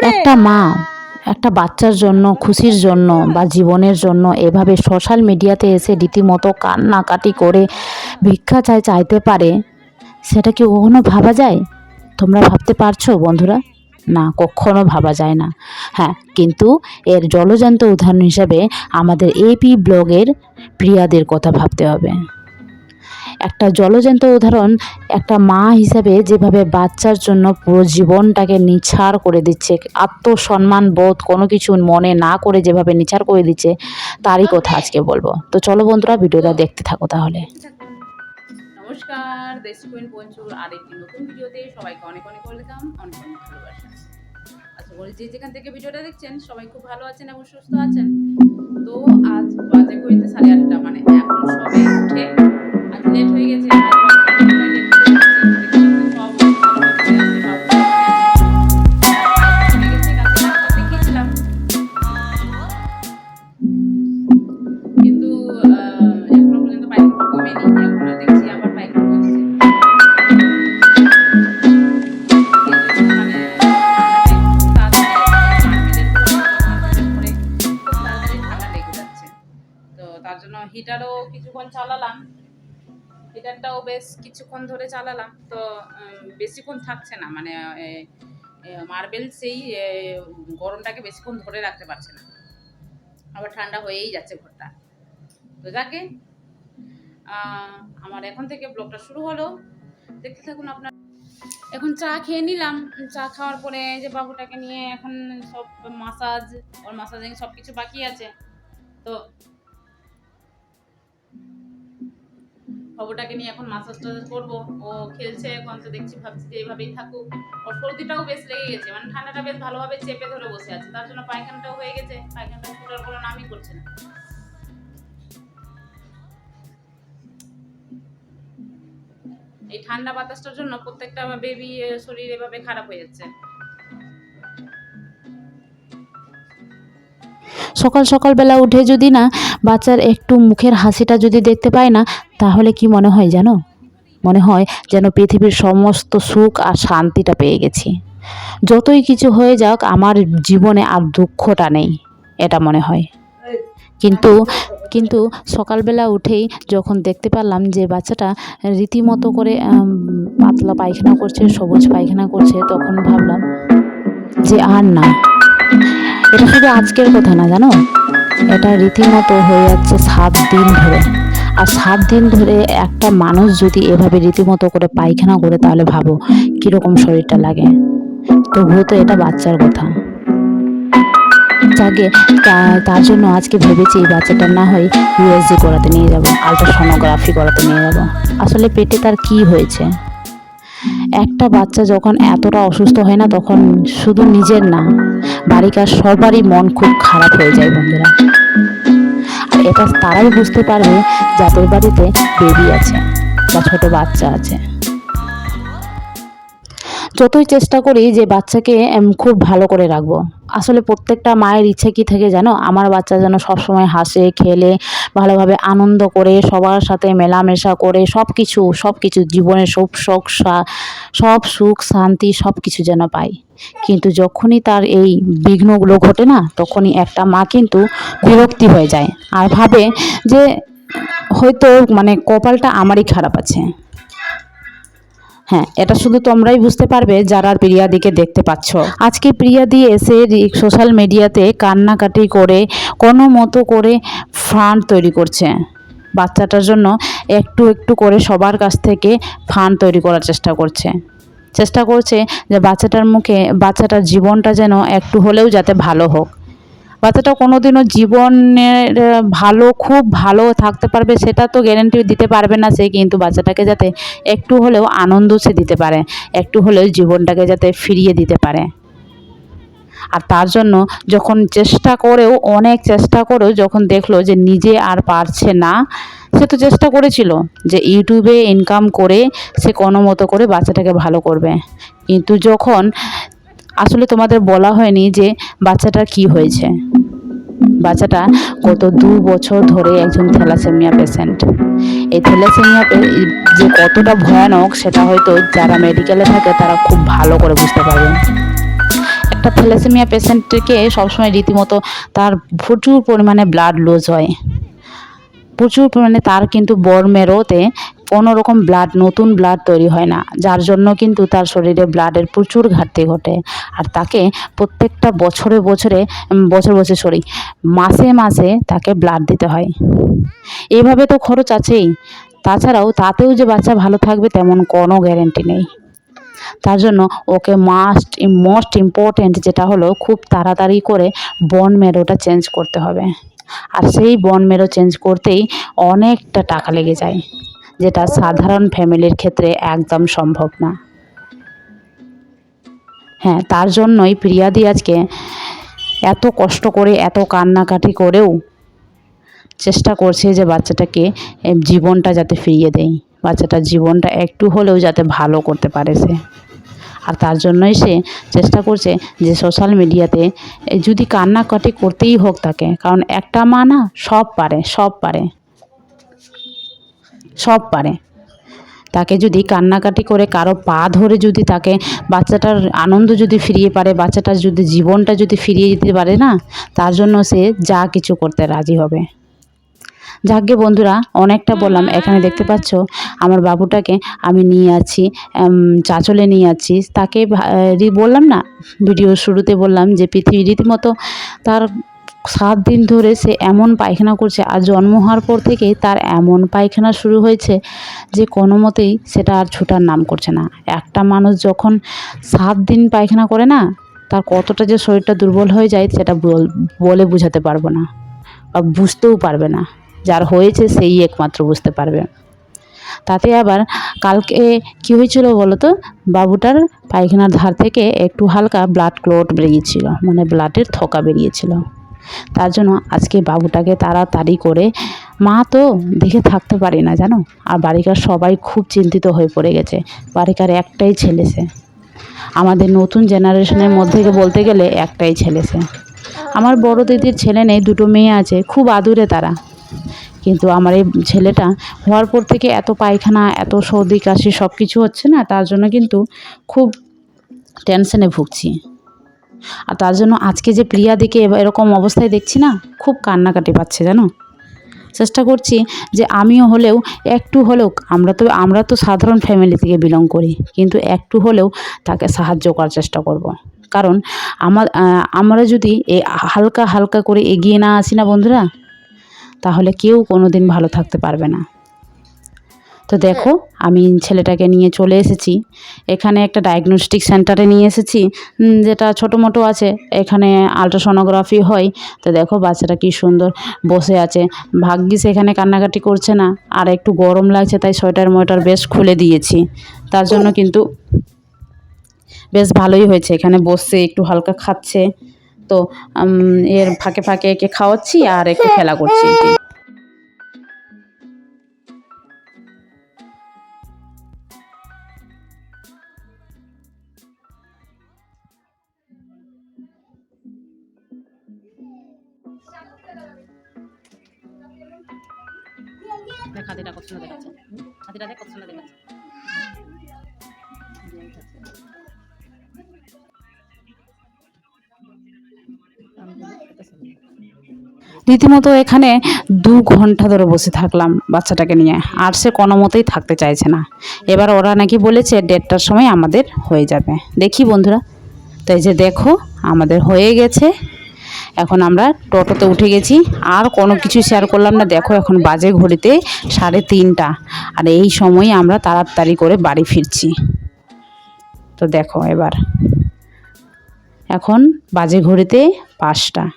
একটা মা, একটা বাচ্চার জন্য, খুশির জন্য বা জীবনের জন্য এভাবে সোশ্যাল মিডিয়াতে এসে রীতিমতো কান্নাকাটি করে ভিক্ষা চাই, চাইতে পারে, সেটা কি কখনো ভাবা যায়? তোমরা ভাবতে পারছ বন্ধুরা? না, কখনো ভাবা যায় না। হ্যাঁ কিন্তু এর জলজান্ত উদাহরণ হিসাবে আমাদের এপি ব্লগের প্রিয়াদের কথা ভাবতে হবে। একটা জলজান্ত উদাহরণ, একটা মা হিসাবে যেভাবে বাচ্চার জন্য পুরো জীবনটাকে নিছাড় করে দিচ্ছে, আত্মসম্মান বোধ কোনো কিছু মনে না করে যেভাবে নিছাড় করে দিচ্ছে, তারই কথা আজকে বলব। তো চলো বন্ধুরা, ভিডিওটা দেখতে থাকো তাহলে। নমস্কার, দেশি কুইন পঞ্চুর আরেকটি নতুন ভিডিওতে সবাইকে অনেক অনেক ওয়েলকাম, অনেক অনেক ভালোবাসা। আশা করি যে যেখান থেকে ভিডিওটা দেখছেন, সবাই খুব ভালো আছেন এবং সুস্থ আছেন। তো আজ বাজে করিতে সাড়ে আটটা মানে এখন সবে উঠে আজ লেট হয়ে গেছে কিছুক্ষণ চালালাম। হিটারটাও বেশ কিছুক্ষণ ধরে চালালাম। তো বেশিক্ষণ থাকছে না। মানে মার্বেল সেই গরমটাকে বেশিক্ষণ ধরে রাখতে পারছে না। আবার ঠান্ডা হয়েই যাচ্ছে ঘরটা। তো যাকে আমার এখন থেকে ব্লগটা শুরু হলো। দেখতে থাকুন আপনার। এখন চা খেয়ে নিলাম। চা খাওয়ার পরে যে বাবুটাকে নিয়ে এখন সব মাসাজ, ওর মাসাজিং সব কিছু বাকি আছে। তো বাবুটাকে নিয়ে এখন মাসাজ টাসাজ করব। ও খেলছে এখন তো দেখছি ভাবছি যে এইভাবেই থাকুক। ওর সর্দিটাও বেশ লেগে গেছে মানে ঠান্ডাটা বেশ ভালোভাবে চেপে ধরে বসে আছে। তার জন্য পায়খানাটাও হয়ে গেছে। পায়খানাটা ফুটার কোনো নামই করছে না। এই ঠান্ডা বাতাসটার জন্য প্রত্যেকটা বেবি শরীর এভাবে খারাপ হয়ে যাচ্ছে। সকাল সকালবেলা উঠে যদি না, বাচ্চার একটু মুখের হাসিটা যদি দেখতে পায় না, তাহলে কি মনে হয় জানো? মনে হয় যেন পৃথিবীর সমস্ত সুখ আর শান্তিটা পেয়ে গেছি। যতই কিছু হয়ে যাক, আমার জীবনে আর দুঃখটা নেই, এটা মনে হয়। কিন্তু কিন্তু সকালবেলা উঠেই যখন দেখতে পারলাম যে বাচ্চাটা রীতিমতো করে পাতলা পায়খানা করছে, সবুজ পায়খানা করছে, তখন ভাবলাম যে আর না। এটা শুধু আজকের কথা না, জানো? এটা রীতিমতো হয়ে যাচ্ছে সাত দিন ধরে। আর সাত দিন ধরে একটা মানুষ যদি এভাবে রীতিমতো করে পায়খানা করে, তাহলে ভাবো কীরকম শরীরটা লাগে। তবুও তো এটা বাচ্চার কথা। যাকে তার জন্য আজকে ভেবেছি এই বাচ্চাটার না হয় ইউএসজি করাতে নিয়ে যাব আলট্রাসোনোগ্রাফি করাতে নিয়ে যাব। আসলে পেটে তার কি হয়েছে? একটা বাচ্চা যখন এতটা অসুস্থ হয় না, তখন শুধু নিজের না বাড়িকার সবারই মন খুব খারাপ হয়ে যায়, বন্ধুরা। আর এটা তারাই বুঝতে পারবে যাদের বাড়িতে বেবি আছে বা ছোট বাচ্চা আছে। যতই চেষ্টা করি যে বাচ্চাকে খুব ভালো করে রাখব। আসলে প্রত্যেকটা মায়ের ইচ্ছে কি থাকে জানো? আমার বাচ্চা যেন সবসময় হাসে, খেলে, ভালোভাবে আনন্দ করে, সবার সাথে মেলামেশা করে সব কিছু সব কিছু জীবনের সব সা- সব সুখ, শান্তি সব কিছু যেন পায়। কিন্তু যখনই তার এই বিঘ্নগুলো ঘটে না, তখনই একটা মা কিন্তু বিরক্তি হয়ে যায়। আর ভাবে যে হয়তো মানে কপালটা আমারই খারাপ আছে। হ্যাঁ এটা শুধু তোমরাই বুঝতে পারবে যারা প্রিয়াদিকে দেখতে পাচ্ছ। আজকে প্রিয়াদি এসে সোশ্যাল মিডিয়াতে কান্নাকাটি করে, কোনো মতো করে ফান্ড তৈরি করছে। বাচ্চাটার জন্য একটু একটু করে সবার কাছ থেকে ফান্ড তৈরি করার চেষ্টা করছে। চেষ্টা করছে যে বাচ্চাটার মুখে, বাচ্চাটার জীবনটা যেন একটু হলেও যাতে ভালো হোক। বাচ্চাটা কোনোদিনও জীবনের ভালো, খুব ভালো থাকতে পারবে সেটা তো গ্যারেন্টি দিতে পারবে না সে, কিন্তু বাচ্চাটাকে যাতে একটু হলেও আনন্দ সে দিতে পারে, একটু হলেও জীবনটাকে যাতে ফিরিয়ে দিতে পারে। আর তার জন্য যখন চেষ্টা করেও, অনেক চেষ্টা করেও যখন দেখল যে নিজে আর পারছে না, সে তো চেষ্টা করেছিল যে ইউটিউবে ইনকাম করে সে কোনো মতো করে বাচ্চাটাকে ভালো করবে। কিন্তু যখন আসলে তোমাদের বলা হয়নি যে বাচ্চাটার কি হয়েছে। বাচ্চাটা গত দু বছর ধরে একজন থ্যালাসেমিয়া পেশেন্ট। এই থ্যালাসেমিয়া যে কতটা ভয়ানক সেটা হয়তো যারা মেডিকেলে থাকে তারা খুব ভালো করে বুঝতে পারবে। একটা থ্যালাসেমিয়া পেশেন্টকে সবসময় রীতিমতো তার প্রচুর পরিমাণে ব্লাড লুজ হয়। প্রচুর পরিমাণে তার কিন্তু বর্মেরোতে কোনো রকম ব্লাড নতুন ব্লাড তৈরি হয় না। যার জন্য কিন্তু তার শরীরে ব্লাডের প্রচুর ঘাটতি ঘটে। আর তাকে প্রত্যেকটা বছরে বছরে বছর বছর সরি মাসে মাসে তাকে ব্লাড দিতে হয়। এভাবে তো খরচ আছেই। তাছাড়াও তাতেও যে বাচ্চা ভালো থাকবে তেমন কোনো গ্যারেন্টি নেই। তার জন্য ওকে মাস্ট মোস্ট ইম্পর্ট্যান্ট যেটা হলো খুব তাড়াতাড়ি করে বন মেরোটা চেঞ্জ করতে হবে। আর সেই বন মেরো চেঞ্জ করতেই অনেকটা টাকা লেগে যায়। যেটা সাধারণ ফ্যামিলির ক্ষেত্রে একদম সম্ভব না। হ্যাঁ তার জন্যই প্রিয়াদি আজকে এত কষ্ট করে, এত কান্নাকাটি করেও চেষ্টা করছে যে বাচ্চাটাকে জীবনটা যাতে ফিরিয়ে দেয়। বাচ্চাটার জীবনটা একটু হলেও যাতে ভালো করতে পারে সে। আর তার জন্যই সে চেষ্টা করছে যে সোশ্যাল মিডিয়াতে যদি কান্নাকাটি করতেই হোক তাকে, কারণ একটা মা না সব পারে সব পারে। সব পারে। তাকে যদি কান্নাকাটি করে কারও পা ধরে যদি তাকে বাচ্চাটার আনন্দ যদি ফিরিয়ে পারে, বাচ্চাটার যদি জীবনটা যদি ফিরিয়ে দিতে পারে না, তার জন্য সে যা কিছু করতে রাজি হবে। যাকে বন্ধুরা, অনেকটা বললাম। এখানে দেখতে পাচ্ছ, আমার বাবুটাকে আমি নিয়ে আছি চাচলে নিয়ে আছি। তাকে বললাম না, ভিডিও শুরুতে বললাম যে পৃথিবী রীতিমতো তার সাত দিন ধরে সে এমন পায়খানা করছে, আর জন্ম হওয়ার পর থেকে তার এমন পায়খানা শুরু হয়েছে যে কোনো মতেই সেটা আর ছুটার নাম করছে না। একটা মানুষ যখন সাত দিন পায়খানা করে না, তার কতটা যে শরীরটা দুর্বল হয়ে যায় সেটা বল- বোঝাতে পারব না বা বুঝতেও পারবে না। যার হয়েছে সেই একমাত্র বুঝতে পারবে। তাতে আবার কালকে কী হয়েছিল বলো তো? বাবুটার পায়খানার ধার থেকে একটু হালকা ব্লাড ক্লট বেরিয়েছিল মানে ব্লাডের থকা বেরিয়েছিল। তার জন্য আজকে বাবুটাকে তাড়াতাড়ি করে, মা তো দেখে থাকতে পারি না, জানো? আর বাড়িকার সবাই খুব চিন্তিত হয়ে পড়ে গেছে। বাড়িকার একটাই ছেলে সে। আমাদের নতুন জেনারেশনের মধ্যে বলতে গেলে একটাই ছেলে সে। আমার বড় দিদির ছেলে নেই, দুটো মেয়ে আছে, খুব আদুরে তারা। কিন্তু আমার এই ছেলেটা হওয়ার পর থেকে এত পায়খানা, এত সর্দি কাশি সব কিছু হচ্ছে না, তার জন্য কিন্তু খুব টেনশনে ভুগছি। আর তার জন্য আজকে যে প্রিয়াদিকে এবার এরকম অবস্থায় দেখছি না, খুব কান্নাকাটি পাচ্ছে, জানো চেষ্টা করছি যে আমিও হলেও একটু হলেও আমরা তো আমরা তো সাধারণ ফ্যামিলি থেকে বিলং করি, কিন্তু একটু হলেও তাকে সাহায্য করার চেষ্টা করব। কারণ আমার আমরা যদি এ হালকা হালকা করে এগিয়ে না আসি না বন্ধুরা, তাহলে কেউ কোনো দিন ভালো থাকতে পারবে না তো দেখো, আমি ছেলেটাকে নিয়ে চলে এসেছি। এখানে একটা ডায়াগনস্টিক সেন্টারে নিয়ে এসেছি যেটা ছোটো মোটো আছে, এখানে আলট্রাসোনোগ্রাফি হয়। তো দেখো, বাচ্চাটা কি সুন্দর বসে আছে। ভাগ্যিস এখানে কান্নাকাটি করছে না, আর একটু গরম লাগছে, তাই সোয়েটার মোয়েটার বেশ খুলে দিয়েছি। তার জন্য কিন্তু বেশ ভালোই হয়েছে, এখানে বসে একটু হালকা খাচ্ছে। তো এর ফাঁকে ফাঁকে একে খাওয়াচ্ছি আর একটু খেলা করছি। রীতিমতো এখানে দু ঘণ্টা ধরে বসে থাকলাম বাচ্চাটাকে নিয়ে। আর সে কোনো মতেই থাকতে চাইছে না। এবার ওরা নাকি বলেছে দেড়টার সময় আমাদের হয়ে যাবে। দেখি বন্ধুরা। তো এই যে দেখো, আমাদের হয়ে গেছে। এখন আমরা টোটোতে উঠে গেছি। আর কোনো কিছু শেয়ার করলাম না। দেখো এখন বাজে ঘড়িতে সাড়ে তিনটা। আর এই সময় আমরা তাড়াতাড়ি করে বাড়ি ফিরছি। তো দেখো এবার। এখন বাজে ঘড়িতে পাঁচটা।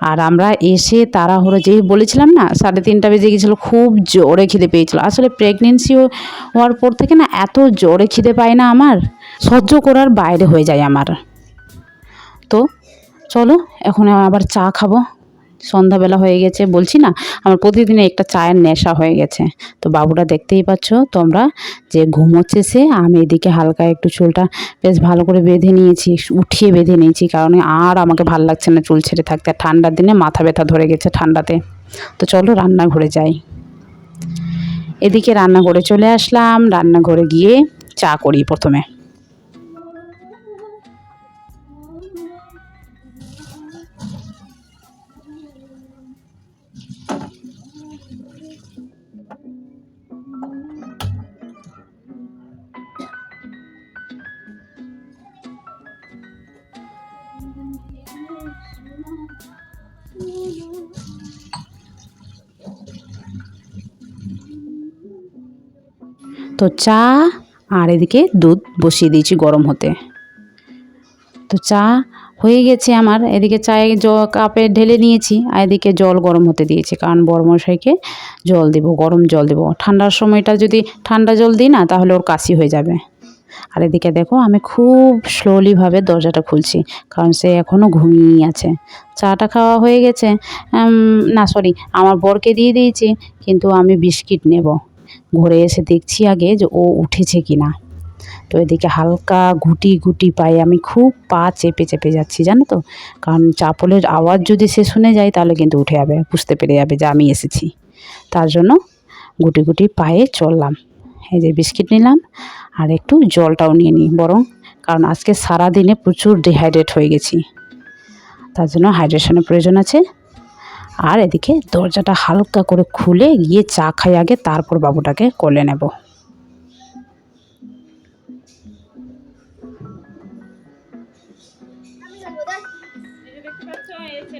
আর আমরা এসে তাড়াহুড়ো যেই বলেছিলাম না, সাড়ে তিনটা বেজে গেছিল, খুব জোরে খিদে পেয়েছিলো। আসলে প্রেগনেন্সি হওয়ার পর থেকে না এত জোরে খিদে পায় না আমার, সহ্য করার বাইরে হয়ে যায় আমার। তো চলো, এখন আবার চা খাব। সন্ধ্যাবেলা হয়ে গেছে, বলছি না, আমার প্রতিদিনে একটা চায়ের নেশা হয়ে গেছে। তো বাবুটা দেখতেই পাচ্ছ, তোমরা যে ঘুমোচ্ছে সে, আমি এদিকে হালকা একটু চুলটা বেশ ভালো করে বেঁধে নিয়েছি, উঠিয়ে বেঁধে নিয়েছি, কারণ আর আমাকে ভালো লাগছে না চুল ছেড়ে থাকতে। ঠান্ডার দিনে মাথা ব্যথা ধরে গেছে ঠান্ডাতে। তো চলো রান্নাঘরে যাই। এদিকে রান্নাঘরে চলে আসলাম, রান্নাঘরে গিয়ে চা করি প্রথমে। তো চা আর এদিকে দুধ বসিয়ে দিয়েছি গরম হতে। তো চা হয়ে গেছে আমার, এদিকে চায়ে জ কাপে ঢেলে নিয়েছি আর এদিকে জল গরম হতে দিয়েছি কারণ বড়মশাইকে জল দেব, গরম জল দেব। ঠান্ডার সময়টা যদি ঠান্ডা জল দিই না তাহলে ওর কাশি হয়ে যাবে। আর এদিকে দেখো, আমি খুব স্লোলিভাবে দরজাটা খুলছি, কারণ সে এখনও ঘুমিয়েই আছে। চাটা খাওয়া হয়ে গেছে না সরি আমার বরকে দিয়ে দিয়েছি, কিন্তু আমি বিস্কিট নেব। ঘরে এসে দেখছি আগে যে ও উঠেছে কি না তো এদিকে হালকা গুটি গুটি পায়ে আমি খুব পা চেপে চেপে যাচ্ছি, জানো তো? কারণ চাপলের আওয়াজ যদি সে শুনে যায়, তাহলে কিন্তু উঠে যাবে, বুঝতে পেরে যাবে যে আমি এসেছি। তার জন্য গুটি গুটি পায়ে চললাম। এই যে বিস্কিট নিলাম আর একটু জলটাও নিয়ে নিই বরং, কারণ আজকে সারা দিনে প্রচুর ডিহাইড্রেট হয়ে গেছি। তার জন্য হাইড্রেশনের প্রয়োজন আছে। আর এদিকে দরজাটা হালকা করে খুলে গিয়ে চা খাই আগে, তারপর বাবুটাকে কোলে নেব।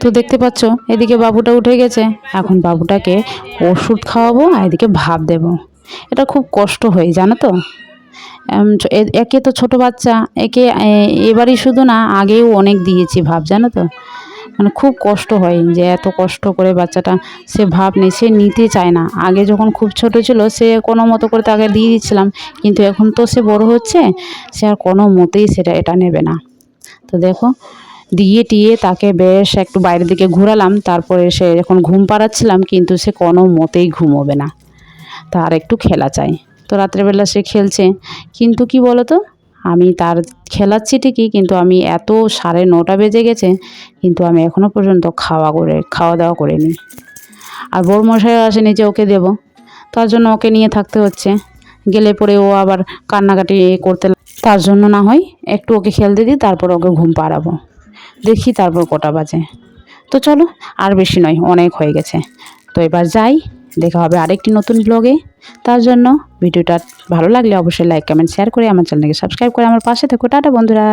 তো দেখতে পাচ্ছ, এদিকে বাবুটা উঠে গেছে। এখন বাবুটাকে ওষুধ খাওয়াবো আর এদিকে ভাব দেব। এটা খুব কষ্ট হয়, জানো তো? একে তো ছোট বাচ্চা, একে এবারই শুধু না, আগেও অনেক দিয়েছি ভাব, জানো তো? মানে খুব কষ্ট হয় যে এত কষ্ট করে বাচ্চাটা, সে ভাব নেই, সে নিতে চায় না। আগে যখন খুব ছোট ছিল, সে কোনো মতো করে তাকে দিয়ে দিচ্ছিলাম, কিন্তু এখন তো সে বড় হচ্ছে, সে আর কোনো মতেই সেটা, এটা নেবে না। তো দেখো, দিয়ে টিয়ে তাকে বেশ একটু বাইরের দিকে ঘোরালাম, তারপরে সে যখন ঘুম পাড়াচ্ছিলাম, কিন্তু সে কোনো মতেই ঘুমোবে না। তার একটু খেলা চাই। তো রাত্রেবেলা সে খেলছে। কিন্তু কি বলো তো আমি তার খেলাচ্ছি ঠিকই, কিন্তু আমি এত সাড়ে নটা বেজে গেছে, কিন্তু আমি এখনও পর্যন্ত খাওয়া করে, খাওয়া দাওয়া করিনি। আর বড় মশাই আসেনি যে ওকে দেব। তার জন্য ওকে নিয়ে থাকতে হচ্ছে। গেলে পরে ও আবার কান্নাকাটি করতে তার জন্য না হয় একটু ওকে খেলতে দিই, তারপর ওকে ঘুম পাড়াবো। দেখি তারপর কটা বাজে। তো চলো, আর বেশি নয়, অনেক হয়ে গেছে। তো এবার যাই। দেখা হবে আরেকটি নতুন ব্লগে তার জন্য ভিডিওটা ভালো লাগলে অবশ্যই লাইক কমেন্ট শেয়ার করে আমার চ্যানেলকে সাবস্ক্রাইব করে আমার পাশে থেকো। টাটা বন্ধুরা।